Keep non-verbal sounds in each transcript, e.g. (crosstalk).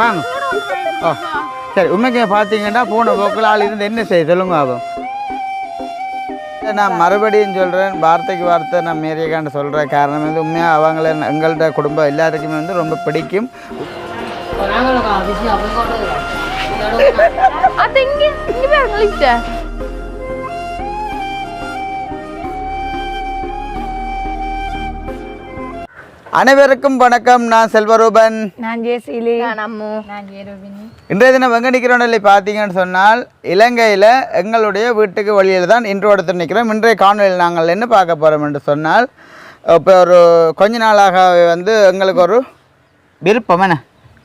வாங்க. ஓ சரி உண்மைக்கு பார்த்தீங்கன்னா போன போக்கில் ஆள் இருந்து என்ன செய்ய சொல்லுங்க ஆகும் நான் மறுபடியும் சொல்கிறேன் வார்த்தைக்கு வார்த்தை நான் மேரியக்காண்டு சொல்கிற காரணம் வந்து உண்மையாக அவங்கள எங்கள்கிட்ட குடும்பம் எல்லாருக்குமே வந்து ரொம்ப பிடிக்கும். அது இங்க இங்க அனைவருக்கும் வணக்கம். நான் செல்வரூபன். நான் ஜெயசீலி. நான் அம்மு. இன்றைய தினம் வெங்க நிற்கிறோம் பார்த்தீங்கன்னு சொன்னால் இலங்கையில் எங்களுடைய வீட்டுக்கு வழியில் தான் இன்று எடுத்து நிற்கிறோம் இன்றைய காணொலியில் நாங்கள் என்ன பார்க்க போகிறோம் என்று சொன்னால் இப்போ ஒரு கொஞ்ச நாளாக வந்து எங்களுக்கு ஒரு விருப்பம் என்ன?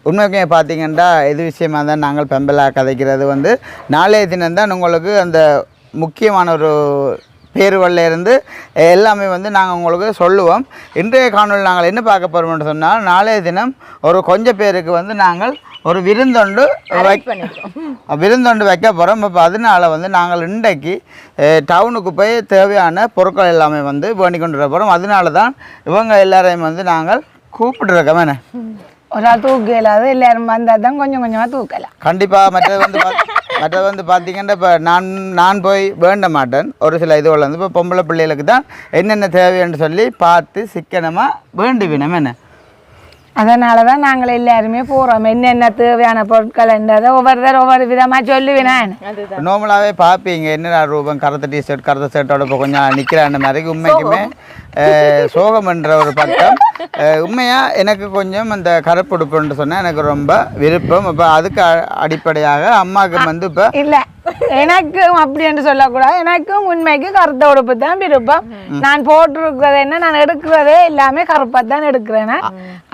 உண்மைக்குமே பார்த்தீங்கன்னா இது விஷயமா தான் நாங்கள் பெம்பலாக கதைக்கிறது வந்து நாளைய தினம் தான் உங்களுக்கு அந்த முக்கியமான ஒரு பேருவல்ல இருந்து எல்லாமே வந்து நாங்கள் உங்களுக்கு சொல்லுவோம். இன்றைய காணொலி நாங்கள் என்ன பார்க்க போகிறோம்னு சொன்னால் நாளைய தினம் ஒரு கொஞ்ச பேருக்கு வந்து நாங்கள் ஒரு விருந்தொண்டு விருந்தொண்டு வைக்க போகிறோம் இப்போ அதனால வந்து நாங்கள் இன்றைக்கு டவுனுக்கு போய் தேவையான பொருட்கள் எல்லாமே வந்து வேண்டிக் கொண்டு போகிறோம் அதனால தான் இவங்க எல்லாரையும் வந்து நாங்கள் கூப்பிட்டுருக்கோம் என்ன? ஒரு தூக்க இயலாது எல்லாரும் வந்தால் தான் கொஞ்சம் கொஞ்சமாக தூக்கலாம். கண்டிப்பாக மற்றது வந்து பாத்- வந்து பார்த்தீங்கன்னா இப்போ நான் நான் போய் வேண்ட மாட்டேன். ஒரு சில இதுவில் வந்து இப்போ பொம்பளை பிள்ளைகளுக்கு தான் என்னென்ன தேவைன்னு சொல்லி பார்த்து சிக்கனமாக வேண்டுவினம் என்ன? அதனால தான் நாங்கள் எல்லாருமே போகிறோம் என்னென்ன தேவையான பொருட்கள் என்றதை ஒவ்வொருத்தர் ஒவ்வொரு விதமாக சொல்லுவேன் நான். நார்மலாகவே பார்ப்பீங்க என்னடா ரூபம் கருத்த டிஷர்ட் கருத்த ஷர்ட்டோட இப்போ கொஞ்சம் நிற்கிறான மாதிரி? உண்மைக்குமே சோகம். என்ற ஒரு பக்கம். அஹ், உண்மையா எனக்கு கொஞ்சம் அந்த கருப்புடுப்புன்னு சொன்னால் எனக்கு ரொம்ப விருப்பம். இப்போ அதுக்கு அடிப்படையாக அம்மாவுக்கு வந்து இப்போ இல்லை எனக்கும் அப்படி என்று சொல்லக்கூடாது. எனக்கும் உண்மைக்கு கருத்த உடுப்பு தான் விருப்பம். நான் போட்டிருக்கிறது என்ன நான் எடுக்கிறதே எல்லாமே கருப்பாக தான் எடுக்கிறேன்.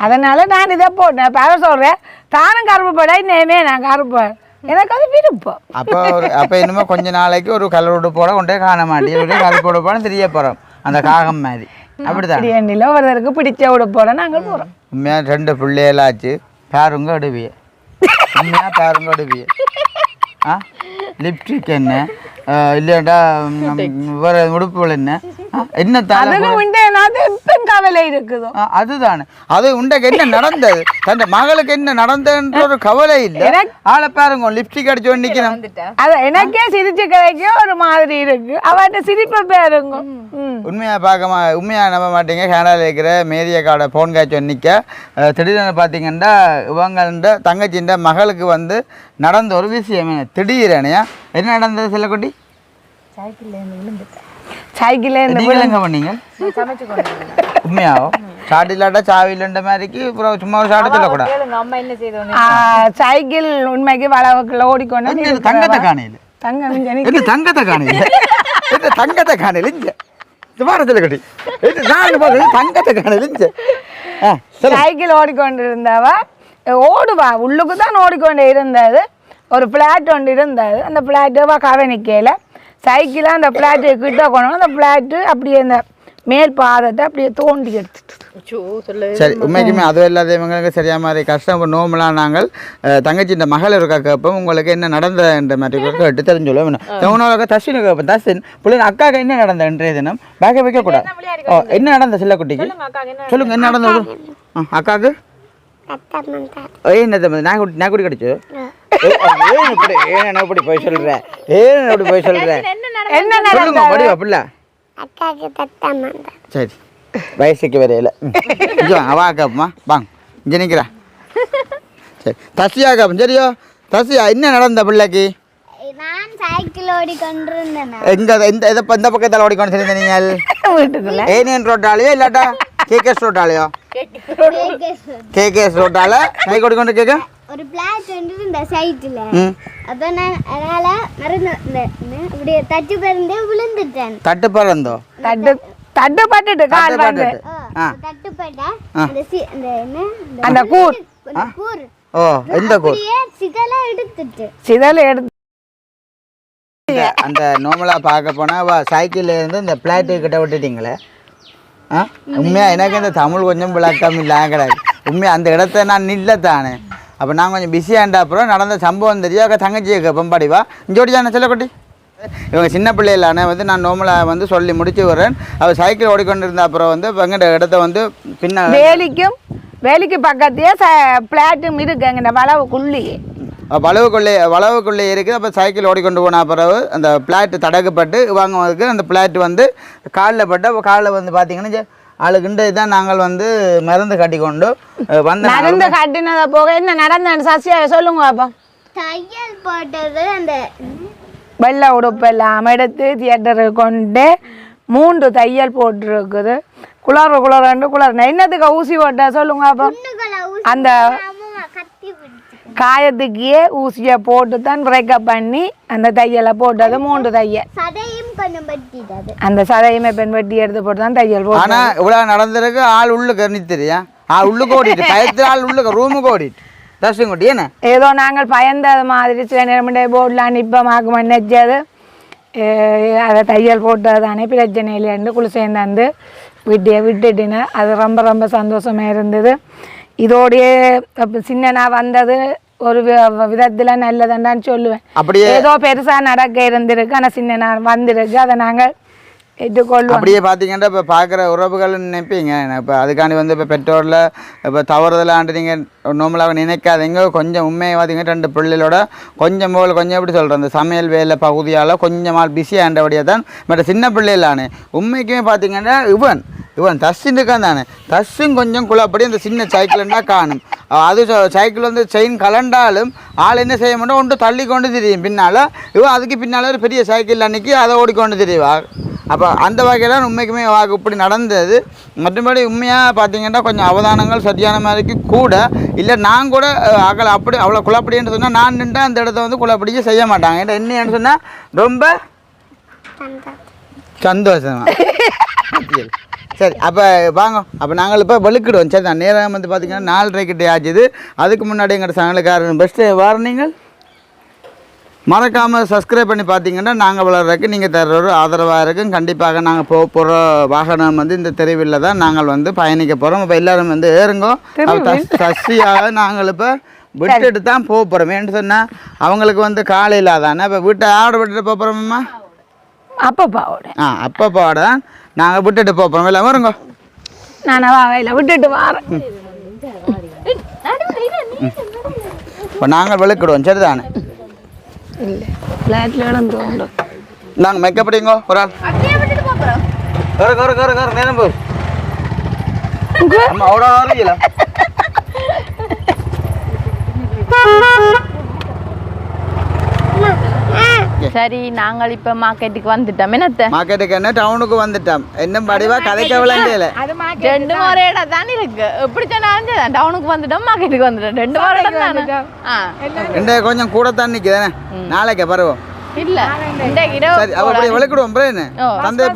அதனால நான் இதை போட்டேன். அவர் சொல்கிறேன் தானும் கருப்பு போடா இன்னுமே நான் கருப்பு. எனக்கு அது விருப்பம். அப்போ ஒரு அப்போ இனிமே கொஞ்ச நாளைக்கு ஒரு கலர் உடுப்போட கொண்டே காண மாட்டேன். கருப்பு உடுப்போட தெரிய போகிறோம் அந்த காகம் மாதிரி. அப்படிதான் அப்படி எண்ணில ஒருத்தருக்கு பிடிச்ச உடுப்போட நாங்கள் போகிறோம் உண்மையாக ரெண்டு பிள்ளைகளாச்சு. பேருங்க அடுவிய உண்மையாக பேருங்க அடுவிய ஆ? லிப்ஸ்டிக் என்ன? ம், வேற உடுப்புகள் என்ன? என்ன கவலை இருக்குதோ. அதுதானே. அது உண்டைக்கு என்ன நடந்தது? தன் மகளுக்கு என்ன நடந்ததுன்ற ஒரு கவலை இல்லை. ஆளை பாருங்க லிப்ஸ்டிக் அடிச்சு நிற்கிறோம் அது எனக்கே சிரிச்சு கிடைக்க ஒரு மாதிரி இருக்கு. அவட்ட சிரிப்பை பேருங்க. ம். உண்மையாக பார்க்க மா உண்மையாக நம்ப மாட்டீங்க. கனடாவில் இருக்கிற மேரியக்காட ஃபோன் காய்ச்சி நிற்க அஹ், திடீர்னு பார்த்தீங்கன்னா இவங்கள்ட தங்கச்சின்ற மகளுக்கு வந்து நடந்த ஒரு விஷயம் திடீரெனையா என்ன நடந்தது செல்லக்குட்டி? சைக்கிள்ல இருந்து நீங்கள் எங்கே பண்ணீங்க? உண்மையாவோ? சாட்டு இல்லாட்டா சாவி இல்லைன்ற மாதிரிக்கு அப்புறம் சும்மா சாட்டு சொல்லக்கூடாது. சைக்கிள் உண்மைக்கு வளவுக்குள்ள ஓடிக்கொண்டு தங்கத்தை காணையில்? தங்க தங்கத்தை காணையில்? எங்க தங்கத்தை காணையில்? இங்க. இந்த வார செல்லக்குட்டி. இது நான் பார்க்குறது தங்கத்தை காணையில். இங்க. சைக்கிள் ஓடிக்கொண்டு இருந்தவ ஓடுவா உள்ளுக்கு தான் ஓடிக்கொண்டு இருந்தது. ஒரு பிளாட் ஒன்று இருந்தது. அந்த பிளாட்டு கவனிக்கையில் சைக்கிளை அந்த பிளாட்டு கிட்ட கொண்டு அந்த பிளாட்டு அப்படியே அந்த மேல் பாதத்தை அப்படியே தோண்டி எடுத்துட்டு. சரி உண்மைக்குமே அதுவும் இல்லாத இவங்களுக்கு சரியா மாதிரி கஷ்டம் நோம்பலாம் நாங்கள் தங்கச்சி இந்த மகள் இருக்கா கேட்போம். உங்களுக்கு என்ன நடந்ததுன்ற மாதிரி கூட கேட்டு தெரிஞ்சுள்ளோம் உணவுக்கு தஸ்வின் கேட்போம். தஸ்வின் பிள்ளை அக்காவுக்கு என்ன நடந்த இன்றைய தினம்? பேக்கை வைக்கக்கூடாது. ஓ என்ன நடந்த சில்ல குட்டிக்கு சொல்லுங்க என்ன நடந்தது? ஆ, அக்காவுக்கு? என்ன தம்பி, நான் குடி நான் குடி கடிச்சு ஏன் இப்படி ஏன் இப்படி போய் சொல்ற? ஏன் என்ன இப்படி போய் சொல்ற? என்ன சொல்லுங்க படிவா பிள்ளை. சரி. வயசுக்கு வரையில ம். இங்க வாங்க இங்கே நிற்கிறா சரி. தசியா அக்கா சரியோ? தசியா என்ன நடந்த பிள்ளைக்கு? சைக்கிள் ஓடி கொண்டிருந்தேன்? எங்க இந்த இதை இந்த பக்கத்தில் ஓடிக்கொண்டு சொல்லி நீங்கள்? வீட்டுக்குள்ள. ஏனியன் ரோட்டாலையோ இல்லாட்டா கேகேஎஸ் ரோட்டாலையோ கேகேஎஸ் ரோட்டால கை ஓடிக்கொண்டு கேட்க ஒரு பிளாட் வந்து இந்த சைட்டில் அப்போ நான் அதனால மறந்து இந்த இந்த இப்படி தச்சு பிறந்தே விழுந்துட்டேன். தட்டு பறந்தோ? தட்டு தட்டு பட்டுட்டு கால் வந்து. தட்டுப்பட்ட அந்த சி இந்த என்ன? இந்த அந்த கூர். இந்த கூர். ஓ எந்த கூர்? சிதலா எடுத்துட்டு. சிதல் எடுத்து இந்த- அந்த நார்மலாக பார்க்க போனால் வா சைக்கிள்ல இருந்து இந்த பிளாட்டு கிட்ட விட்டுட்டீங்களே. ஆ? உண்மையாக எனக்கு இந்த தமிழ் கொஞ்சம் விளக்கம் இல்லை கிடையாது உண்மையாக அந்த இடத்த நான் நில்ல தானே அப்போ நான் கொஞ்சம் பிஸியாண்டா அப்புறம் நடந்த சம்பவம் தெரியும். அக்கா தங்கச்சியை கேட்பேன் வா. இஞ்சோடி தானே செல்லக்குட்டி இவங்க சின்ன பிள்ளைகளான வந்து நான் நோமலாக வந்து சொல்லி முடிச்சு வரேன் அவர் சைக்கிள் ஓடிக்கொண்டிருந்த அப்புறம் வந்து எங்கிட்ட இடத்த வந்து பின்ன வேலிக்கும் வேலிக்கு பக்கத்தையே ச பிளாட்டும் இருக்கு அங்கே வளவுக்குள்ளேயே வளவுக்குள்ளே வளவுக்குள்ளே இருக்குது. அப்போ சைக்கிள் ஓடிக்கொண்டு போன பிறகு அந்த பிளாட் தடக்கப்பட்டு வாங்குவதற்கு அந்த பிளாட் வந்து காலில் பட்டு அப்போ காலில் வந்து பார்த்தீங்கன்னா ஆளுக்குண்டு தான் நாங்கள் வந்து மருந்து கட்டிக்கொண்டு அஹ், வந்த நடந்து கட்டினதை போக என்ன நடந்த சசியா சொல்லுங்க பாப்பா தையல் போட்டது அந்த வெள்ளை உடுப்பு எல்லாம் எடுத்து தியேட்டருக்கு கொண்டு மூன்று தையல் போட்டிருக்குது. குளறு குளறண்டு குளறு என்னத்துக்கு ஊசி போட்ட? சொல்லுங்க அப்போ. அந்த காயத்துக்கே ஊசியை போட்டு தான் பிரேக்கப் பண்ணி அந்த தையலை போட்டது மூன்று தையல். அந்த சதையுமே பெண் வெட்டி எடுத்து போட்டு தான் தையல் போட்டு ஆனால் இவ்வளோ நடந்திருக்கு ஆள் உள்ளுக்கு நிறுத்துறியா ஆள் உள்ளுக்கு ஓடிட்டு பயத்தில் ஆள் உள்ளுக்கு ரூமுக்கு ஓடிட்டு. தர்ஷன் குட்டி என்ன? ஏதோ நாங்கள் பயந்தது மாதிரி சில நேரம் போர்டில் அனுப்பமாக்கு நினைச்சது அதை தையல் போட்டது தானே பிரச்சனை இல்லைன்னு குழு சேர்ந்தாந்து விட்டிய விட்டுட்டின அது ரொம்ப ரொம்ப சந்தோஷமாக இருந்தது. இதோடையே சின்னனா வந்தது ஒரு விதத்தில் நல்லதுன்னு சொல்லுவேன். ஏதோ பெருசாக நடக்க இருந்திருக்கு ஆனால் சின்னனா வந்திருக்கு. அதை நாங்கள் ஏற்றுக்கொள்ளும் அப்படியே பார்த்தீங்கன்னா இப்போ பார்க்குற உறவுகள் நினைப்பீங்க. இப்போ அதுக்காண்டி வந்து இப்போ பெற்றோரில் இப்போ தவறுதலாண்டு நீங்கள் நார்மலாக நினைக்காதீங்க. கொஞ்சம் உண்மையை பார்த்தீங்கன்னா ரெண்டு பிள்ளைகளோட கொஞ்சம் போல் கொஞ்சம் எப்படி சொல்கிறேன் அந்த சமையல் வேலை பகுதியால் கொஞ்சம் ஆள் பிஸி ஆண்டபடியாக தான் மற்ற சின்ன பிள்ளைகளானே உண்மைக்குமே பார்த்தீங்கன்னா இவன் இவன் தஸ்ஸின் இருக்கான் தானே. தஸ்ஸும் கொஞ்சம் குழப்படி அந்த சின்ன சைக்கிள்னா காணும். அது சைக்கிள் வந்து செயின் கலண்டாலும் ஆள் என்ன செய்ய மாட்டோம் ஒன்று தள்ளி கொண்டு தெரியும். பின்னால் இவன் அதுக்கு பின்னால் ஒரு பெரிய சைக்கிள் அன்னைக்கு அதை ஓடிக்கொண்டு தெரியுவா அப்போ அந்த வகையில் உண்மைக்குமே வாக்கு இப்படி நடந்தது. மற்றபடி உண்மையாக பார்த்தீங்கன்னா கொஞ்சம் அவதானங்கள் சரியான மாதிரிக்கு கூட இல்லை நான் கூட அஹ், அகல அப்படி அவ்வளோ குழப்படின்னு சொன்னால் நான் நின்று அந்த இடத்த வந்து குழப்படிச்சு செய்ய மாட்டாங்க. ஏன்னா என்னன்னு சொன்னால் ரொம்ப சந்தோஷமா. சரி அப்போ வாங்க அப்போ நாங்கள் இப்போ வலுக்கிடுவோம். சரி நான் நேரம் வந்து பார்த்தீங்கன்னா நாலரை கிட்டே ஆச்சுது. அதுக்கு முன்னாடி எங்கள் சேனலுக்காரன் பெஸ்ட்டு வாரணிங்கள் மறக்காமல் சப்ஸ்கிரைப் பண்ணி பார்த்தீங்கன்னா நாங்கள் வளர்றதுக்கு நீங்கள் தர்ற ஒரு ஆதரவாக இருக்கும். கண்டிப்பாக நாங்கள் போக போகிற வாகனம் வந்து இந்த தெருவில் தான் நாங்கள் வந்து பயணிக்க போகிறோம் இப்போ எல்லாரும் வந்து ஏறுங்கோ. சசியாக நாங்கள் இப்போ விட்டுட்டு தான் போக போகிறோம் ஏன்னு சொன்னால் அவங்களுக்கு வந்து காலையில் தானே இப்போ வீட்டை ஆட விட்டுட்டு போக போகிறோம்மா அப்பப்பாவோட ஆ அப்பப்போட தான் நாங்கள் விட்டுட்டு போக போகிறோம் இல்லை வருங்க. நான் வாவையில் விட்டுட்டு வரேன். இப்போ நாங்கள் வெளுக்கிடுவோம் சரிதானே? இல்லை ஃப்ளாட்டில் இடம் தோண்டும் நாங்கள் மேக்கப் அடிங்கோ ஒரு ஆள் கரு கரு கரு கரு நேரம் போ அம்மா அவ்வளோ அறியல சரி நாங்கள் இப்ப மார்க்கெட்டுக்கு வந்துட்டோம். என்னத்த? மார்க்கெட்டுக்கு என்ன? டவுனுக்கு வந்துட்டோம். இன்னும் படிவா? கதைக்க விளையாண்டியல அது ரெண்டு முறை இடம் தானே இருக்கு. எப்படி சொன்னாலும் டவுனுக்கு வந்துட்டோம் மார்க்கெட்டுக்கு வந்துட்டோம். ரெண்டு முறை இடம் தானே? ஆ. இன்றைய கொஞ்சம் கூட தான் நிற்குதானே நாளைக்கு பருவம் இல்ல. இரவு சரி விளக்கிடுவோம். தந்தை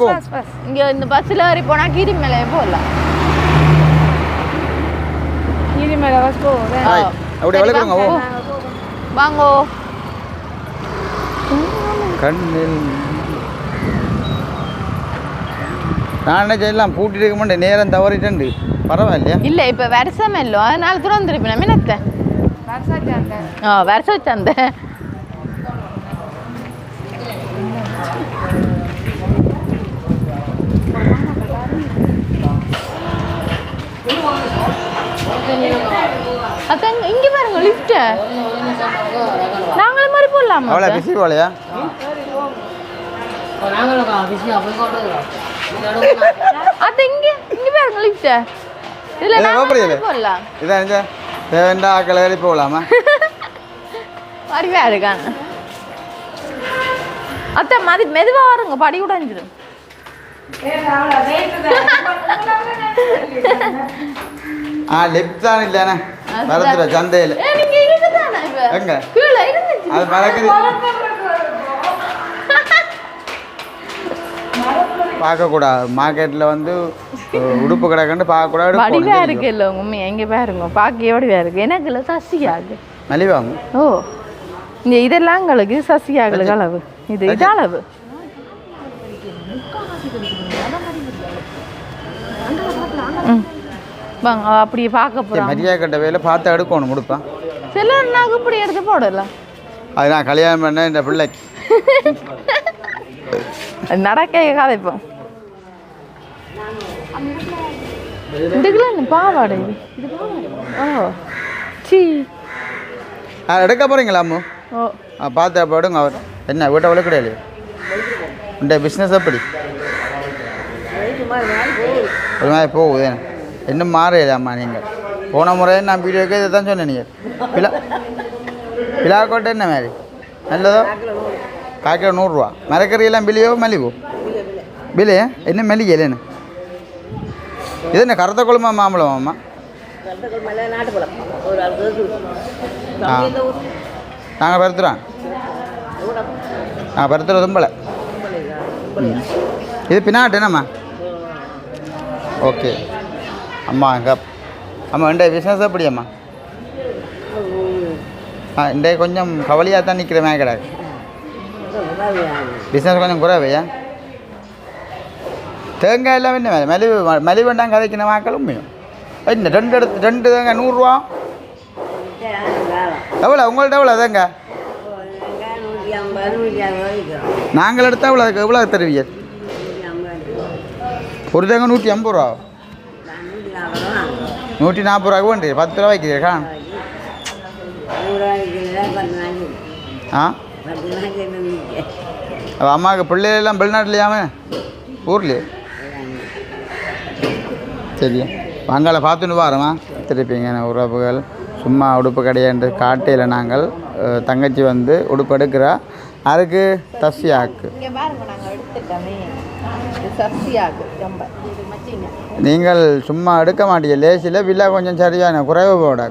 இங்க இந்த பஸ்ல ஏறி போனா கீரி மேலே பஸ் ஓ வாங்கோ. கண்ணில். நான் என்ன செய்யலாம் பூட்டிட்டு இருக்க மாட்டேன். நேரம் தவறிட்டேன் பரவாயில்லையா? இல்ல இப்ப வருஷம் இல்லோ. அதனால துறந்துருப்பேன் என்னத்த ஆ வருஷம் சந்தை அதான் இங்க பாருங்க லிஃப்ட் நாங்களும் மாதிரி போடலாமா அவ்வளோ பிஸி போலையா? இல்ல, நாங்களும் கோபுரம் மாதிரி போடலாம் இதான் இருந்துச்சா தேவைண்டா ஆக்களை ஏறி போகலாமா அறிவா இருக்காங்க அத்தை மதி மெதுவா வருங்க படி ஆ லெஃப்ட் தான் இல்லைண்ணே மறந்துடுற சந்தையில் எங்க அது மறக்குது பார்க்கக்கூடாது. மார்க்கெட்டில் வந்து உடுப்பு கிடக்குன்னு பார்க்கக்கூடாது வடிவா. இருக்கு இல்ல உங்க உண்மை. எங்க பாருங்க பாக்க வடிவா இருக்கு. எனக்கு இல்ல சசியாகு மலிவாங்க ஓ இந்த இதெல்லாம் எங்களுக்கு சசியாகளுக்கு அளவு. இது இது அளவு. வாங்க அப்படியே பார்க்க போறாங்க. மரியாதை கட்ட வேலை பார்த்து எடுக்கணும் முடிப்பான் சிலர் நாங்கள் இப்படி எடுத்து போடலாம். அது நான் கல்யாணம் பண்ண இந்த பிள்ளைக்கு. நடக்க கதைப்போம் இதுக்குலாம் என்ன பாவாடை. இது இது பாவாடை ஓ சீ எடுக்க போகிறீங்களா அம்மு? ஆ பார்த்து அப்போ எடுங்க அவர். என்ன வீட்டை விட கிடையாது இந்த பிஸ்னஸ் எப்படி? ஒரு மாதிரி போகுது இன்னும் மாறையிலாம்மா நீங்கள் போன முறை நான் வீடியோக்கே இதை தான் சொன்னேன் நீங்கள் பிலா பிலாக்கோட்டை என்ன மாதிரி? நல்லதோ? காக்கிலோ நூறுரூவா. மரக்கறியெல்லாம் பிலியோ மலிவோ பிலே என்ன மல்லிகை என்ன இது என்ன கருத்த குழம்பா மாம்பழம் அம்மா ஆ நாங்கள் பருத்துறோம். ஆ பருத்துற தும்பலை. ம். இது பின்னாட்டு என்னம்மா? ஓகே. அம்மா அங்கே அம்மா இந்த பிஸ்னஸ் எப்படி அம்மா ஆ இந்த கொஞ்சம் கவலையாக தான் நிற்கிற கிடக்கு பிஸ்னஸ் கொஞ்சம் குறைவையா? தேங்காய் எல்லாம் என்ன வேலை மலிவு மலிவு வேண்டாம் கதைக்கின வாக்கள் உண்மையும் என்ன ரெண்டு எடுத்து ரெண்டு தேங்காய் நூறுரூவா எவ்வளோ உங்கள்ட்ட எவ்வளோ தேங்காய் நாங்கள் எடுத்தால் எவ்வளோ எவ்வளோ தருவீங்க ஒரு தேங்காய் நூற்றி ஐம்பது ரூபா நூற்றி நாற்பது ரூபா வேண்டிய பத்து ரூபா வைக்கிறீர்களா ஆ அம்மாவுக்கு பிள்ளைகளெல்லாம் வெளிநாட்டுலையாம ஊர்லேயே சரி. வாங்கால பார்த்துன்னு வாரமா திருப்பிங்க உறவுகள். சும்மா உடுப்பு கடையாண்டு காட்டையில் நாங்கள் தங்கச்சி வந்து உடுப்பு எடுக்கிறா. அதுக்கு தஸ்யாக்கு. நாங்கள் சும்மா எடுக்க மாட்டீங்க. லேசில் வில்லா கொஞ்சம் சரியான குறைவு போட.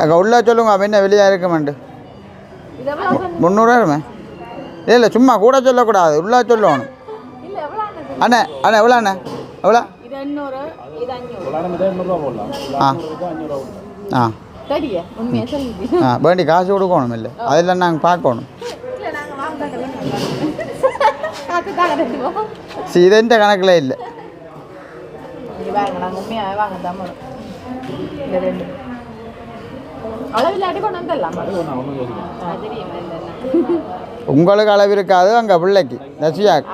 அங்கே உள்ளே சொல்லுங்க அவன் என்ன வெளியே இருக்கமாண்டு? முந்நூறுவாருமே இல்லை இல்லை சும்மா கூட சொல்லக்கூடாது. உள்ளே சொல்லணும். அண்ணா அண்ணே அண்ணே? எவ்வளோ? அண்ணே? எவ்வளோ ஆ. ஆ. ஆ வேண்டி காசு கொடுக்கணும் இல்லை. அதெல்லாம் நாங்கள் பார்க்கணும். சரி இது எந்த கணக்கில் இல்லை. உங்களுக்கு அளவு இருக்காது அங்கே பிள்ளைக்கு. தசியாக்கு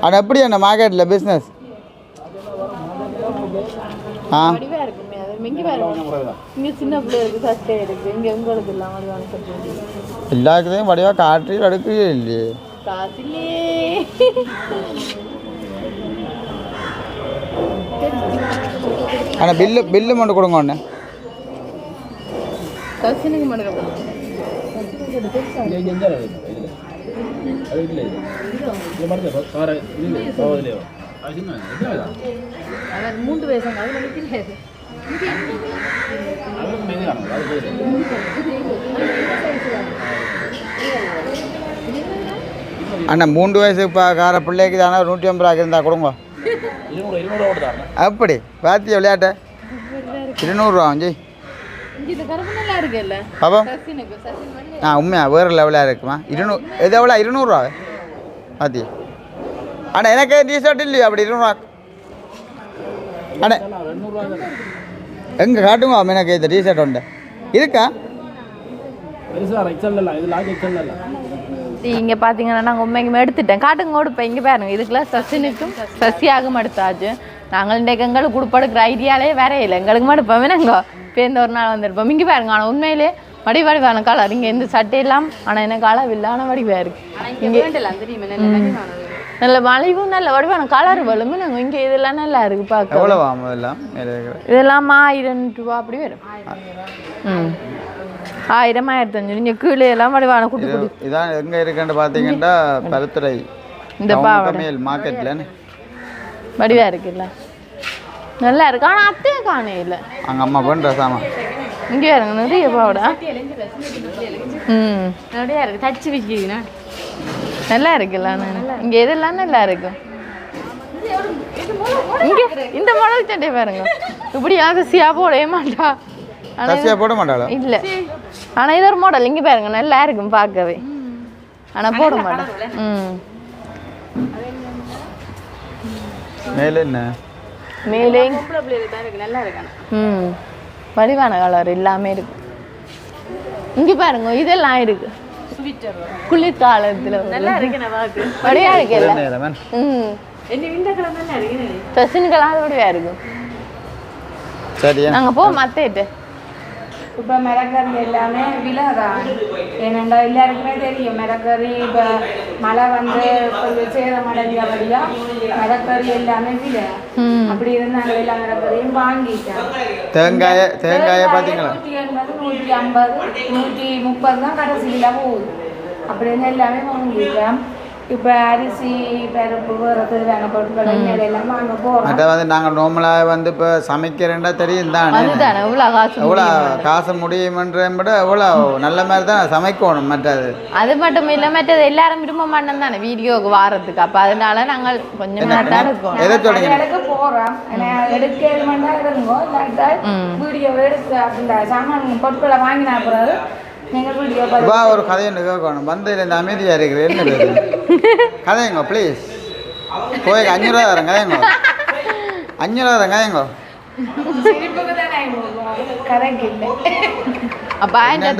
ஆனால் எப்படி என்ன மார்க்கெட்டில் பிஸ்னஸ் ஆ? வடிவா இருக்குமே அது மிங்கி பாருங்க இங்க சின்ன பிள்ளை இருக்கு சட்டை இருக்கு. இங்க உங்களுக்கு அது அண்ணா மூன்று வயசு இப்போ கார பிள்ளைக்கு தானே? நூற்றி ஐம்பது ரூபா இருந்தால் கொடுங்க. அப்படி. பார்த்தி விளையாட்ட? இருநூறுவா ஜி இங்க இந்த கருப்பு நல்லா இருக்குல்ல? பாப்பா சசினுக்கு சசின் வந்து ஆ உண்மையா வேறு லெவலாக இருக்குமா? இருநூறு இது எவ்வளோ இருநூறுவா? பாத்தி அண்ணா எனக்கு டிஷர்ட் இல்லையா அப்படி இருநூறுவா. அண்ணே. எங்கே காட்டுங்க எனக்கு இந்த டிஷர்ட் உண்டு. இருக்கா? இங்க பாத்தீங்கன்னா நாங்க உண்மைக்குமே எடுத்துட்டேன். காட்டுங்க கொடுப்பேன் இங்க பாருங்க. இதுக்குலாம் சசினுக்கும் சசியாகும் எடுத்தாச்சு நாங்கள் இன்றைக்கு எங்களுக்கு உடுப்படுக்கிற ஐடியாலே வேற இல்லை. எங்களுக்கு மடுப்போம் நாங்க. பேருந்து ஒரு நாள் வந்திருப்போம். இங்க பாருங்க ஆனா உண்மையிலே வடி வடிவான கலர் இங்க இந்த சட்டை எல்லாம் ஆனா எனக்கு அளவு இல்லை ஆனா வடிவா இருக்கு இங்க நல்ல மலிவும் நல்ல வடிவான கலர் வலுமே நாங்க. இங்க இதெல்லாம் நல்லா இருக்கு பார்க்க இருக்கிற இதெல்லாம் ஆயிரம் ரூபா அப்படி வரும். ம். ஆயிரம் ஆயிரத்தி அஞ்சூறு இங்கே கீழே எல்லாம் வடிவான குட்டி இது இதான் எங்கே இருக்குன்னு பார்த்தீங்கன்னா பருத்துறை இந்த பாவாடை. மேல் மார்க்கெட்டில் வடிவா இருக்குல்ல. நல்லா இருக்கு ஆனால் அத்தையும் காணே இல்லை அங்கே அம்மா பண்ணுற சாமான் இங்கே இருங்க நிறைய பாவாடை. ம். நிறையா இருக்கு. தச்சு வச்சுக்கிங்கண்ணா நல்லா இருக்குல்ல இங்கே இதெல்லாம் நல்லா இருக்கும் இங்கே இந்த மாடல் சட்டை பாருங்க. இப்படி ஆசையாக போடவே மாட்டா. ஆனா இது- தசியாக போட மாட்டாளா? இல்ல. ஆனா இது ஒரு மாடல் இங்க பாருங்க நல்லா இருக்கும் பார்க்கவே. ஆனா போட மாட்டேன் ம். மேலே என்ன? மேலே ம். வடிவான கலர் எல்லாமே இருக்கு. இங்க பாருங்க இதெல்லாம் இருக்கு. குளிர்காலத்துல நல்லா இருக்கு நமக்கு அப்படியா இருக்குல்ல ம். சசினுக்கெல்லாம் அதோடயா இருக்கும். சரியா நாங்க போ மத்தேட்டு இப்போ மிளகறி எல்லாமே விலை தான் ஏனெண்டா எல்லாருக்குமே தெரியும் மிளகறி இப்போ மழை வந்து கொஞ்சம் சேதம் அடைஞ்சபடியா மிளகறி எல்லாமே விலை அப்படி இருந்து நாங்கள் எல்லா மிளகறியும் வாங்கிட்டோம் தேங்காய தேங்காய பார்த்தீங்களா நூற்றி எண்பது நூற்றி ஐம்பது நூற்றி முப்பது தான் கடைசியில் போகுது அப்படின்னு எல்லாமே வாங்கிட்டோம் இப்போ அரிசி பருப்பு எல்லாம் வாங்க போகிறோம் மற்ற வந்து நாங்கள் நார்மலாக வந்து இப்போ சமைக்கிறேன்டா தெரியும் தானே இவ்வளோ காசு எவ்வளோ காசு முடியுமன்ற விட எவ்வளோ நல்ல மாதிரி தான் சமைக்கணும் மற்றது அது மட்டும் இல்ல மற்றது எல்லாரும் விரும்ப மாட்டோம் தானே வீடியோவுக்கு வாரத்துக்கு அப்ப அதனால நாங்கள் கொஞ்சம் நேரம் தான் இருக்கோம் எதை சொல்றீங்க எடுக்க போகிறோம் எடுக்க இருங்கோ இல்லாட்டா வீடியோ எடுத்து அந்த சாமான் பொருட்களை வாங்கினா பிறகு வா ஒரு கதையை ஒன்று கேட்கணும் வந்ததுல இந்த அமைதியாக இருக்கிற என்ன பேர்? கதையுங்க ப்ளீஸ் போய் அஞ்சூறுவா தரேன் கதையுங்க அஞ்சூறுவா தரேன் கதையுங்க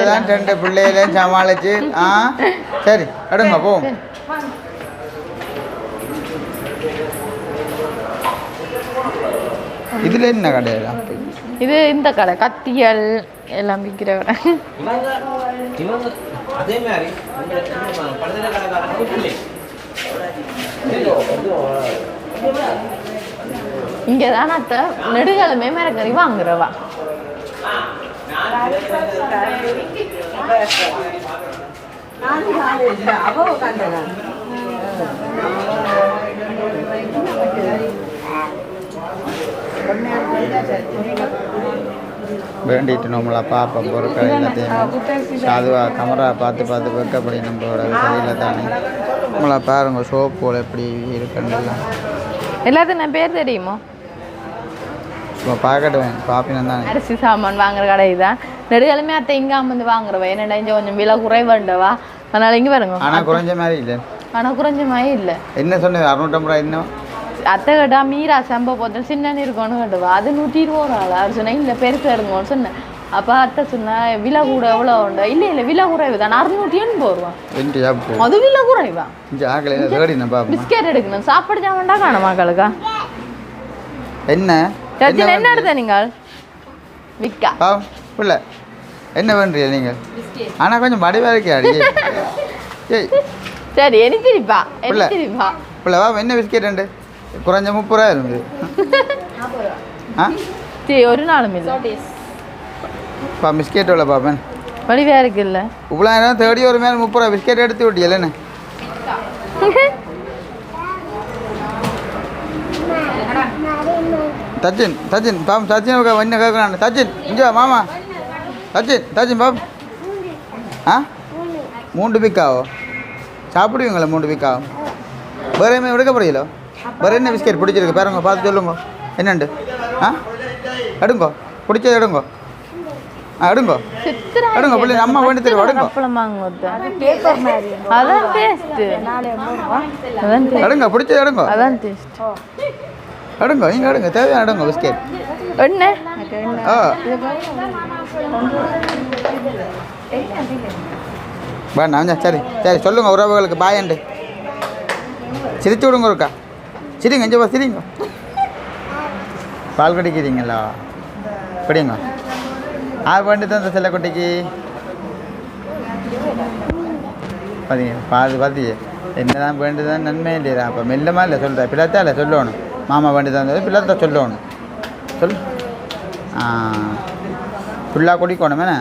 தானே ரெண்டு பிள்ளைகளையும் சமாளிச்சு ஆ? சரி எடுங்க போ இதில் என்ன கடையா இது இந்த கடை கத்திகள் எல்லாம் விற்கிற கடை இவங்க அதே மாதிரி இங்க தான் அத்தை நெடுகாலமே மரக்கறி வாங்குறவா. வேண்டிட்டு நம்மளா பார்ப்போம் பொருட்கள் எல்லாத்தையும் சாதுவாக கேமரா பார்த்து பார்த்து வைக்கப்படி நம்மளோட கையில் தானே. நம்மளை பாருங்க சோப் போல் எப்படி இருக்குன்னு எல்லாத்தையும் நான் பேர் தெரியுமோ? இப்போ பார்க்கட்டுவேன் பாப்பினம் தானே. அரிசி சாமான் வாங்குற கடை தான் நெடுகாலமே அத்தை இங்க வந்து வாங்குறவா. என்னடா இங்க கொஞ்சம் விலை குறைவண்டவா அதனால இங்க பாருங்க. ஆனால் குறைஞ்ச மாதிரி இல்லை. ஆனா குறைஞ்ச மாதிரி இல்ல. என்ன சொன்னது? அறுநூற்றம்பது ரூபா இன்னும்? அத்தை கேட்டா மீரா சம்ப போத்தல் சின்ன இருக்கும்னு கேட்டுவா அது நூற்றி இருபது ரூபா அவர் சொன்னேன் இல்லை பெருசா இருங்கன்னு சொன்னேன். அப்ப அத்தை சொன்னா விலை கூட எவ்வளோ உண்டு? இல்லை இல்லை விலை குறைவு தான். அறுநூற்றி எண்பது ரூபா. அது விலை குறைவா பிஸ்கெட் எடுக்கணும். சாப்பாடு ஜாமான்டா காணும் மக்களுக்கா. என்ன? என்ன எடுத்த நீங்கள்? விக்கா. பிள்ளை என்ன பண்ணுறீங்க நீங்கள்? ஆனால் கொஞ்சம் வடிவாக இருக்கே (laughs) சரி எரிச்சிருப்பா புள்ள. எரிச்சிருப்பா பிள்ளை வா என்ன பிஸ்கெட் ரெண்டு? இருக்குது ஆ சரி ஒரு நாளும் இல்லை பா பிஸ்கெட் எவ்வளோ பாப்பேன் வடிவா இருக்குல்ல இவ்வளோ நேரம் தேடி ஒரு மேலே முப்பது ரூபா பிஸ்கெட் எடுத்து விட்டியலன்னு சச்சின் சச்சின் பாம் சச்சின் என்ன கேட்குறான் சச்சின் இங்கே மாமா சச்சின் சச்சின் பாப் ஆ மூன்று பிக்காவோ சாப்பிடுவீங்களா மூன்று பிக்காவோ வேறு என்ன எடுக்க போறீங்களோ வேறு என்ன பிஸ்கெட் பிடிச்சிருக்கு? பாருங்க பார்த்து சொல்லுங்க. என்னண்டு? ஆ? எடுங்கோ பிடிச்சது எடுங்கோ ஆ எடுங்கோ எடுங்க பிள்ளை நம்ம வேண்டி தருவோம் எடுங்கோ அப்பளமாங்க பேப்பர் மாதிரி அதான் டேஸ்ட் அதான் taste. எடுங்க பிடிச்சது எடுங்கோ அதான் டேஸ்ட் எடுங்க நீங்கள் எடுங்க தேவையான எடுங்க பிஸ்கெட் என்ன? ஆ. வேண்டாம் சரி சரி சொல்லுங்க உறவுகளுக்கு பாயண்டு சிரிச்சு விடுங்க ஒருக்கா. சிரிங்க இங்கே பா சிரிங்க. பால் குடிக்கிறீங்களா? குடிங்க. ஆறு பண்ணி தான் இந்த செல்லக்குட்டிக்கு பார்த்தீங்க பாது பார்த்தியே என்னதான் வேண்டியதான் நன்மை இல்லையா அப்போ மெல்லமா இல்லை சொல்கிறேன் பிள்ளைத்தா இல்லை சொல்லணும். மாமா வேண்டி தான் பிள்ளைத்த சொல்லணும். சொல். ஆ. ஃபுல்லாக குடிக்கணும் என்ன?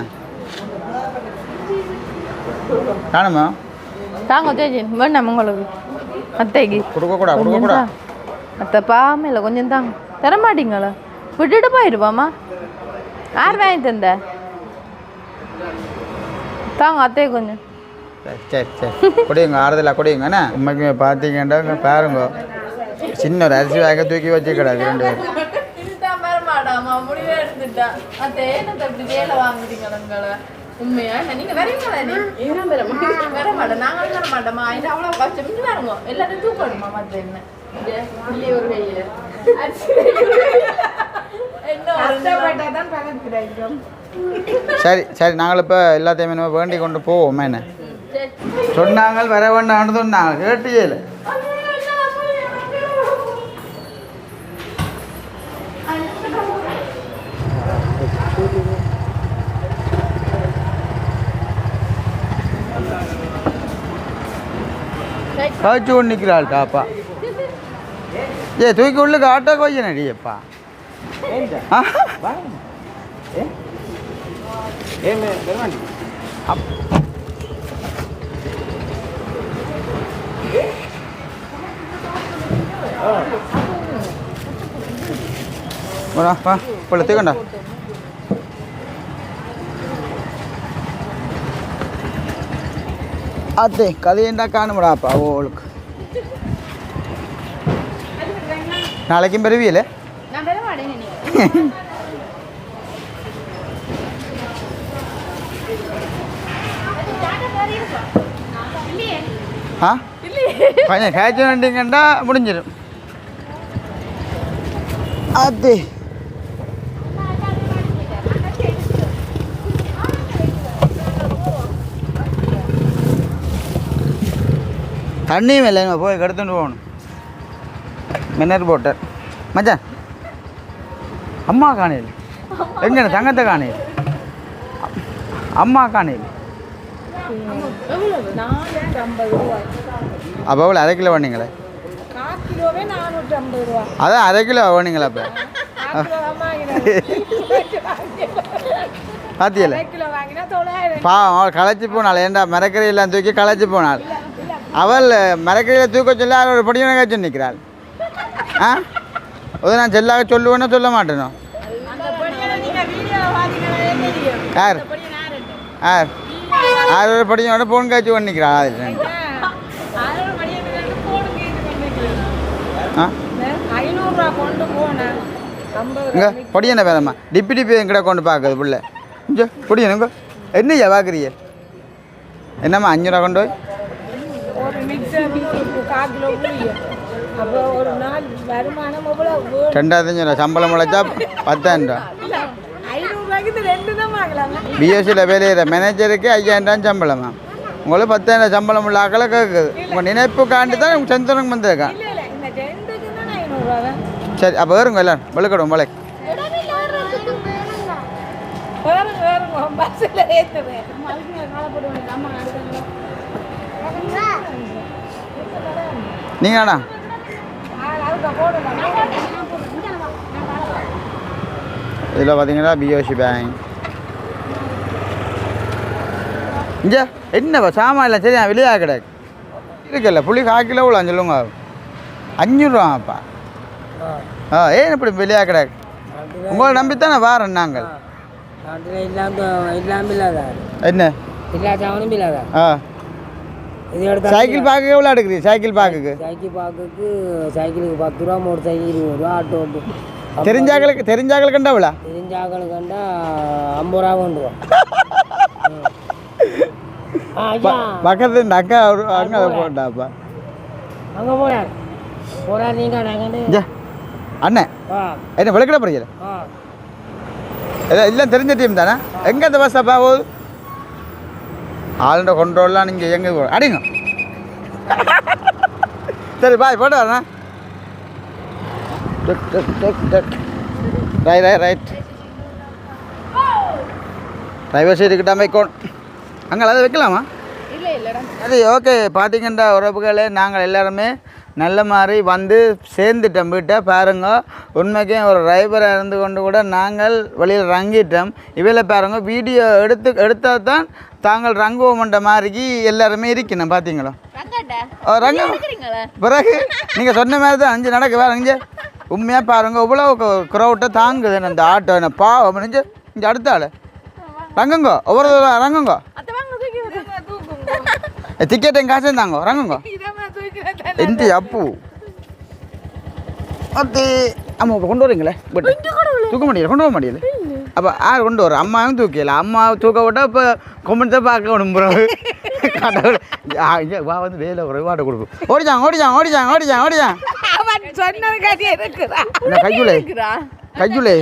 காணுமா? தாங்க வேண்டாம் உங்களுக்கு. அத்தைக்கு. கொடுக்கக்கூடாது தான். அத்தை பாவமே இல்லை கொஞ்சம் தாங்க தர மாட்டீங்களா விட்டுட்டு போயிடுவாமா யார் வாங்கி தந்த? தாங்க அத்தையை கொஞ்சம். சரி சரி குடியுங்க ஆறுதலாக குடியுங்க என்ன? உண்மைக்கு பார்த்தீங்கன்னா பாருங்க. சின்ன ஒரு அரிசி வாங்க தூக்கி வச்சு கிடாது ரெண்டு பேரும். உண்மையா? நீங்க வரீங்களா நீ வர மாட்டேன். வர மாட்டேன். நாங்க வர மாட்டோமா அவ்வளவு கஷ்டம். வருங்க எல்லாரும் தூக்கணுமா மத்த என்ன? ஒரு கையில சரி சரி நாங்கள் இப்போ எல்லாத்தையுமே வேண்டி கொண்டு போவோம். என்ன? சொன்னாங்க வர வேண்டாம்னு சொன்னாங்க. கேட்டியே இல்லை. காய்ச்சி கொண்டு நிற்கிறாள் டாப்பா ஏ தூக்கி உள்ளுக்கு ஆட்டோ கொஞ்சம் நடிகப்பா இப்போ தூக்கண்டா. அத்தே கதையண்டா காணுமடாப்பா ஓளுக்கு மாட்டேங்க நீங்க ஆ கொஞ்சம் கேட்ச வேண்டிங்கண்டா முடிஞ்சிடும் அது தண்ணியும் இல்லை நம்ம போய் எடுத்துட்டு போகணும் மின்னர் போட்டர் மச்சான். அம்மா காணையில். எங்கே தங்கத்தை காணையில்? அம்மா காணையில். அப்போ எவ்வளோ அரை கிலோ வேணுங்களே? அதான் அரை கிலோ வேணுங்களா அப்போ. கால் பாத்தியல பாவம் அவள் களைச்சி போனாள். ஏண்டா மரக்கரையெல்லாம் தூக்கி களைச்சி போனாள். அவள் மரக்கரையில் தூக்க சொல்ல அவள் ஒரு காய்ச்சி நிற்கிறாள். ஆ? அது நான் செல்லாக சொல்லுவேனோ சொல்ல மாட்டேனோ? அந்த பொடியை நீங்கள் யார் யார் யார் படியோட ஃபோன் காய்ச்சி கொண்டு அதில் ஆ? இங்கே பொடியனை வேணாம்மா டிப்பி டிப்பி எங்கிட்ட கொண்டு பார்க்குது புள்ள? இங்கே பொடியனுங்க என்னையா என்னம்மா அஞ்சூறுவா கொண்டு போய்? அப்போ ஒரு நாள் வருமானம் எவ்வளோ ரெண்டாயிரத்தி அஞ்சூறுவா சம்பளம் முளைச்சா பத்தாயிரம் ரூபா. பிஎஸ்சியில் வேலையிற மேனேஜருக்கு ஐயாயிரம் ரூபா சம்பளமா. உங்களுக்கு பத்தாயிரம் சம்பளம் உள்ள ஆக்களை கேட்குது. உங்கள் நினைப்புக்காண்டி தான் உங்கள் செந்தரம் வந்திருக்கா. இல்லை இல்லை. இந்த ரெண்டுக்கு தான் ஐநூறுரூவா தான். சரி அப்போ வருங்க எல்லாரும். விளக்கடும் விளக்கு. வேறுங்க வேறுங்க பஸ்ஸில் ஏற்றுவேன் காலப்படுவேன் அம்மா அடுத்த நீங்களாண்ணா அதுக்கு போடலாம் இதில் பார்த்தீங்கன்னா பிஓசி பேங்க் இங்கே என்னப்பா சாமான் இல்லை சரி வெளியே கிடையாது இருக்குல்ல புளி கால் கிலோ உள்ள சொல்லுங்க. அஞ்சூறுவாப்பா ஆ ஏன் இப்படி வெளியே கிடையாது உங்களை நம்பித்தானே வாரோம் நாங்கள். என்ன? இல்லாதவனும் இல்லாத. ஆ. சைக்கிள் பார்க்க எவ்வளோ எடுக்குது? சைக்கிள் பார்க்குக்கு. சைக்கிள் பார்க்கறதுக்கு சைக்கிளுக்கு பத்து ரூபா மோட்டர் சைக்கிள் இருபது ரூபா ஆட்டோ தெரிஞ்சாக்களுக்கு தெரிஞ்சாக்களுக்கு கண்டா எவ்வளோ தெரிஞ்சாக்களுக்கு கண்டா ஐம்பது ரூபா கொண்டு (laughs) பக்கத்து இந்த அக்கா அங்கே போட்டாப்பா. அங்கே நீங்கள் நாங்கள் இங்கே அண்ணன் என்ன விளக்கிட போறீங்க எல்லாம் தெரிஞ்ச டீம் தானே? எங்கே இந்த பஸ் அப்பா போகுது ஆளுண்ட கொண்டோல்லாம் நீங்கள் எங்கே அடிங்க. சரி பாய் போட்டு வரேன். Right right right driver seat கிட்ட அங்கே அதை வைக்கலாமா? இல்லை இல்லைடா. அது ஓகே பார்த்தீங்கன்னா உறவுகளே நாங்கள் எல்லாருமே நல்ல மாதிரி வந்து சேர்ந்துட்டோம் வீட்டை. பாருங்க உண்மைக்கே ஒரு டிரைவராக இருந்து கொண்டு கூட நாங்கள் வெளியில் ரங்கிட்டோம் இவையில் பாருங்க வீடியோ எடுத்து எடுத்தால் தான் தாங்கள் ரங்குவோம்ன்ற மாதிரிக்கு எல்லாருமே இருக்கணும். பார்த்தீங்களா ரங்கம் பிறகு நீங்கள் சொன்ன மாதிரி தான் அஞ்சு நடக்க வேற இங்கே. உண்மையாக பாருங்க இவ்வளோ க்ரௌட்டை தாங்குது. அந்த ஆட்டோ என்ன பாவம் இங்கே இங்கே அடுத்த ஆள். ரங்குங்கோ ஒவ்வொரு ரங்குங்கோ அத்தை வாங்க தூக்கி விடு. டிக்கெட் என் காசு தாங்கோ ரங்குங்கோ எந்த அப்பு அது அம்மா இப்போ கொண்டு வரீங்களே பட் தூக்க முடியல கொண்டு வர முடியல அப்போ யார் கொண்டு வர அம்மாவும் தூக்கல அம்மா தூக்க விட்டா இப்போ கொமெண்ட்ஸை பார்க்க விடும்புறோம் கடவுள் வா வந்து வேலை ஒரு வாட்டை கொடுக்கும் சொன்னது கதையே இருக்குதா என்ன கையுலே இருக்கிறா கையுலே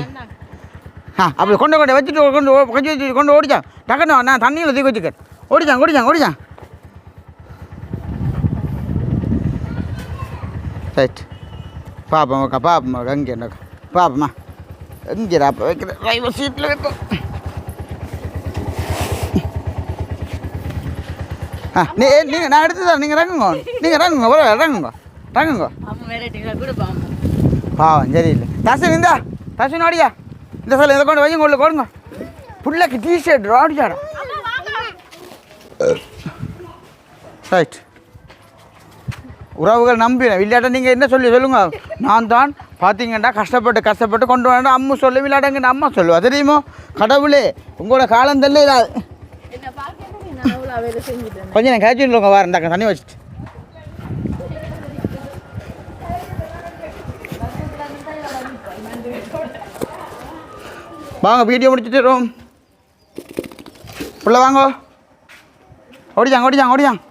ஆ அப்படி கொண்டு கொண்டு வச்சுட்டு கொண்டு கொஞ்சம் வச்சு கொண்டு ஓடிச்சான் டக்குன்னு நான் தண்ணியில் தூக்கி வச்சுக்கேன் ஓடிச்சான் ஓடிச்சான் ஓடிச்சான் ரைட் பாப்போம் அக்கா பாப்போம் அக்கா இங்கே அக்கா பாப்போம்மா எங்கேடா அப்போ வைக்கிற டிரைவர் சீட்டில் வைப்போம் ஆ நீ நீங்கள் நான் எடுத்து தரேன் நீங்கள் இறங்குங்க நீங்கள் இறங்குங்க வர இறங்குங்க இறங்குங்க பாவம் சரியில்லை தசன் இந்தா தசன் ஓடியா இந்த சொல்ல இதை கொண்டு வைங்க உள்ள கொடுங்க புள்ளைக்கு டிஷர்ட் ஓடிச்சாடா ரைட் உறவுகள் நம்பினேன் விளையாட்ட நீங்கள் என்ன சொல்லி சொல்லுங்க. நான் தான் பார்த்தீங்கன்னா கஷ்டப்பட்டு கஷ்டப்பட்டு கொண்டு வர அம்மா சொல்ல விளையாடுங்கன்னு அம்மா சொல்லுவா. தெரியுமோ? கடவுளே உங்களோட காலம் தெரியல இதாது கொஞ்சம் நான் கேச்சுருங்க வாரேன். இந்தாக்க தண்ணி வச்சுட்டு. வாங்க வீடியோ முடிச்சுட்டு வரோம். உள்ள வாங்க. ஓடிச்சாங்க ஓடிச்சாங்க ஓடிச்சாங்க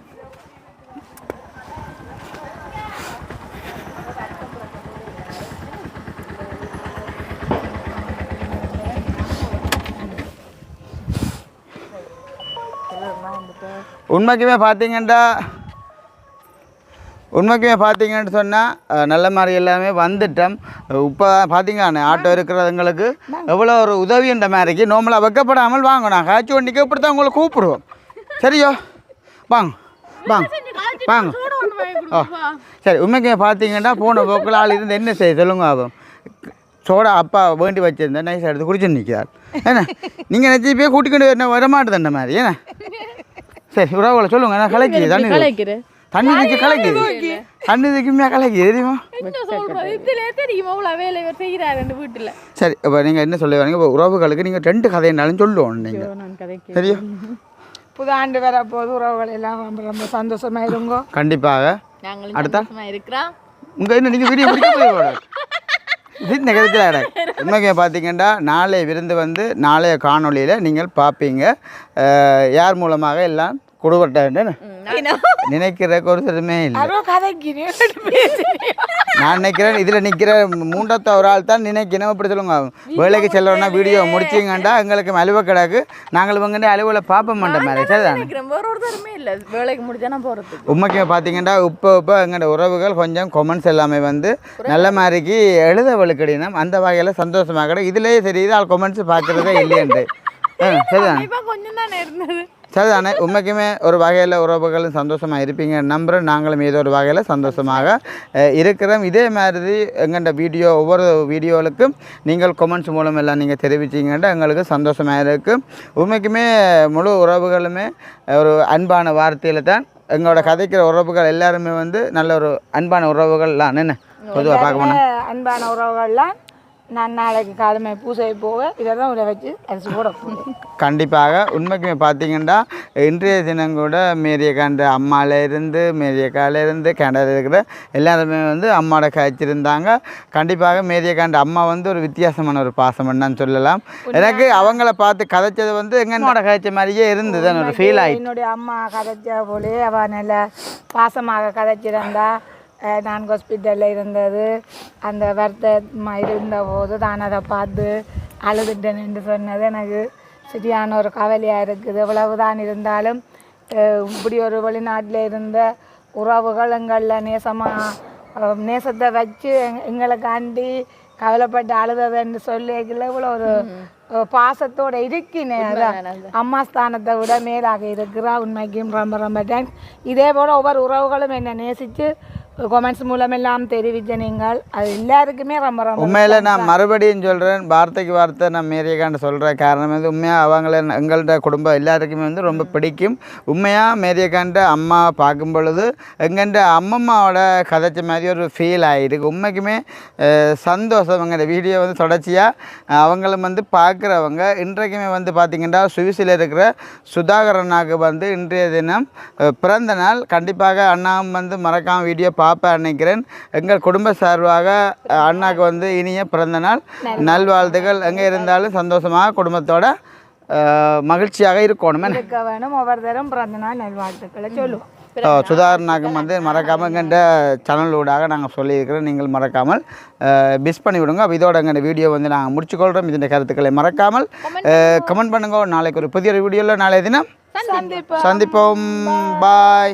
உண்மைக்குமே பார்த்தீங்கன்னா உண்மைக்குமே பார்த்தீங்கன்னு சொன்னால் நல்ல மாதிரி எல்லாமே வந்துட்டோம். இப்போ பார்த்தீங்கன்னா ஆட்டோ இருக்கிறவங்களுக்கு எவ்வளோ ஒரு உதவின்ற மாதிரிக்கு நோம்பலாக வைக்கப்படாமல் வாங்க. நான் காய்ச்சி வண்டிக்கு இப்படி தான் உங்களை கூப்பிடுவோம். சரியோ? வாங்க வாங்க வாங்க ஓ சரி உண்மைக்குமே பார்த்தீங்கன்னா போன போக்கில் ஆள் இருந்து என்ன செய்ய சொல்லுங்க ஆகும். சோடா அப்பா வேண்டி வச்சிருந்தேன் நைஸ் எடுத்து குடிச்சு நிற்கிறார் என்ன நீங்கள் நினச்சி போய் கூட்டிக்கிட்டு என்ன வரமாட்டுது அந்த மாதிரி? என்ன சரி உறவுகளை சொல்லுங்க நான் கலைக்குது தண்ணி கலைக்கிறேன் தண்ணி இதுக்கு கலைக்குது. தண்ணி இதுக்குமே கலைக்குது தெரியுமா? சரி இப்போ நீங்கள் என்ன சொல்ல வரீங்க? இப்போ உறவுகளுக்கு நீங்கள் ரெண்டு கதைனாலும் சொல்லுவோம் நீங்கள் தெரியும்? புது ஆண்டு வரப்போது உறவுகள் எல்லாம் ரொம்ப ரொம்ப சந்தோஷமா இருங்கோ. கண்டிப்பாக. அடுத்தா? சந்தோஷமா இருக்கிறோம். உங்கள் என்ன நீங்கள் வீடியோ முடிக்க போய் இது இந்த கருத்தில் உண்மைக்கு பார்த்தீங்கன்னா நாளைய விருந்து வந்து நாளைய காணொளியில் நீங்கள் பார்ப்பீங்க யார் மூலமாக எல்லாம் கொடுபட்ட நினைக்கிறதுக்கு ஒரு சிலமே இல்லை. நான் நினைக்கிறேன் இதில் நிற்கிற மூன்றாவது ஒரு ஆள் தான் நினைக்கணும். அப்படி சொல்லுங்க. வேலைக்கு செல்லணும்னா வீடியோ முடிச்சிங்கண்டா எங்களுக்கு அலுவ கிடக்கு. நாங்கள் இவங்க அலுவலை பார்ப்ப மாட்டோம் மாதிரி சரிதானே? வேற ஒருத்தருமே இல்லை. வேலைக்கு முடிச்சா உண்மைக்கு பார்த்தீங்கன்னா இப்போ இப்போ எங்களோட உறவுகள் கொஞ்சம் கொமெண்ட்ஸ் எல்லாமே வந்து நல்ல மாதிரிக்கு எழுத வலுக்கடினம் அந்த வகையில் சந்தோஷமாக கிடக்கு. இதுலேயே தெரியுது ஆள் கொமெண்ட்ஸ் பார்க்குறதே சரிதானே? இப்போ கொஞ்சம் தானே இருந்தது. சரிதானே? உண்மைக்குமே ஒரு வகையில் உறவுகளும் சந்தோஷமாக இருப்பீங்க. நம்புகிறேன் நாங்களும் ஏதோ ஒரு வகையில் சந்தோஷமாக இருக்கிறோம். இதே மாதிரி எங்கள்ட வீடியோ ஒவ்வொரு வீடியோவுக்கும் நீங்கள் கொமெண்ட்ஸ் மூலம் எல்லாம் நீங்கள் தெரிவிச்சிங்கன்னா எங்களுக்கு சந்தோஷமாக இருக்கும் உண்மைக்குமே முழு உறவுகளுமே ஒரு அன்பான வார்த்தையில் தான் எங்களோட கதைக்கிற உறவுகள் எல்லாருமே வந்து நல்ல ஒரு அன்பான உறவுகள்லாம். என்ன? பொதுவாக பார்க்க போனால் அன்பான உறவுகள்லாம் நான் நாளைக்கு காலமே பூஜை போக இதை தான் உள்ள வச்சு அரிசி போட கண்டிப்பாக. உண்மைக்குமே பார்த்தீங்கன்னா இன்றைய தினம் கூட மேரியக்காண்ட அம்மால இருந்து மேரியக்கால இருந்து கேண்டல இருக்கிற எல்லாருமே வந்து அம்மாவோட காய்ச்சிருந்தாங்க. கண்டிப்பாக மேரியக்காண்ட அம்மா வந்து ஒரு வித்தியாசமான ஒரு பாசம்னு சொல்லலாம். எனக்கு அவங்கள பார்த்து கதைச்சது வந்து அம்மாவோட காய்ச்ச மாதிரியே இருந்தது ஒரு ஃபீல் ஆயிடுச்சு. என்னுடைய அம்மா கதைச்ச போலே அவள் நல்ல பாசமாக கதைச்சிருந்தா. நான் ஹாஸ்பிட்டலில் இருந்தது. அந்த வருத்தமாக இருந்த போது தான் அதை பார்த்து அழுதுட்டேன் என்று சொன்னது. எனக்கு சரியான ஒரு கவலையாக இருக்குது. எவ்வளவுதான் இருந்தாலும் இப்படி ஒரு வெளிநாட்டில் இருந்த உறவுகள் எங்களில் நேசமாக நேசத்தை வச்சு எங்க- எங்களுக்காண்டி கவலைப்பட்டு அழுததுன்னு சொல்லிக்கல இவ்வளோ ஒரு பாசத்தோட இருக்கினேன். அதான் அம்மா ஸ்தானத்தை விட மேலாக இருக்கிறா. உண்மைக்கும் ரொம்ப ரொம்ப தேங்க்ஸ் இதே போல் ஒவ்வொரு உறவுகளும் என்னை நேசித்து கொமெண்ட்ஸ் மூலமெல்லாம் தெரிவித்த நீங்கள் அது எல்லாருக்குமே ரொம்ப ரொம்ப உண்மையில் நான் மறுபடியும் சொல்கிறேன் வார்த்தைக்கு வார்த்தை நான் மேரியக்காண்ட சொல்கிற காரணம் வந்து உண்மையாக அவங்கள எங்கள்ட குடும்பம் எல்லாருக்குமே வந்து ரொம்ப பிடிக்கும். உண்மையாக மேரியக்காண்ட அம்மா பார்க்கும் பொழுது எங்கள்ட அம்மம்மாவோட கதைச்ச மாதிரி ஒரு ஃபீல் ஆகிருக்கு உண்மைக்குமே சந்தோஷம் எங்கள் வீடியோ வந்து தொடர்ச்சியாக அவங்களும் வந்து பார்க்குறவங்க. இன்றைக்குமே வந்து பார்த்திங்கன்னா சுவிஸில் இருக்கிற சுதாகரனாக்கு வந்து இன்றைய தினம் பிறந்த நாள். கண்டிப்பாக அண்ணாவும் வந்து மறக்காம வீடியோ பார்ப்பேன் நினைக்கிறேன் எங்கள் குடும்ப சார்பாக அண்ணாக்கு வந்து இனிய பிறந்த நாள் நல்வாழ்த்துகள் எங்கே இருந்தாலும் சந்தோஷமாக குடும்பத்தோட மகிழ்ச்சியாக இருக்கணும்? இருக்க வேணும். ஒவ்வொருத்தரும் பிறந்த நாள் நல்வாழ்த்துக்களை சொல்லுவோம். சுதாகரனாக்கும் வந்து மறக்காமல் எங்கள்கிட்ட சேனலூடாக நாங்கள் சொல்லியிருக்கிறோம். நீங்கள் மறக்காமல் மிஸ் பண்ணி விடுங்க. அப்போ இதோட எங்கள் வீடியோ வந்து நாங்கள் முடிச்சுக்கொள்கிறோம் இதன் கருத்துக்களை மறக்காமல் கமெண்ட் பண்ணுங்க. நாளைக்கு ஒரு புதிய வீடியோவில் நாளைய தினம் சந்திப்போம். பாய்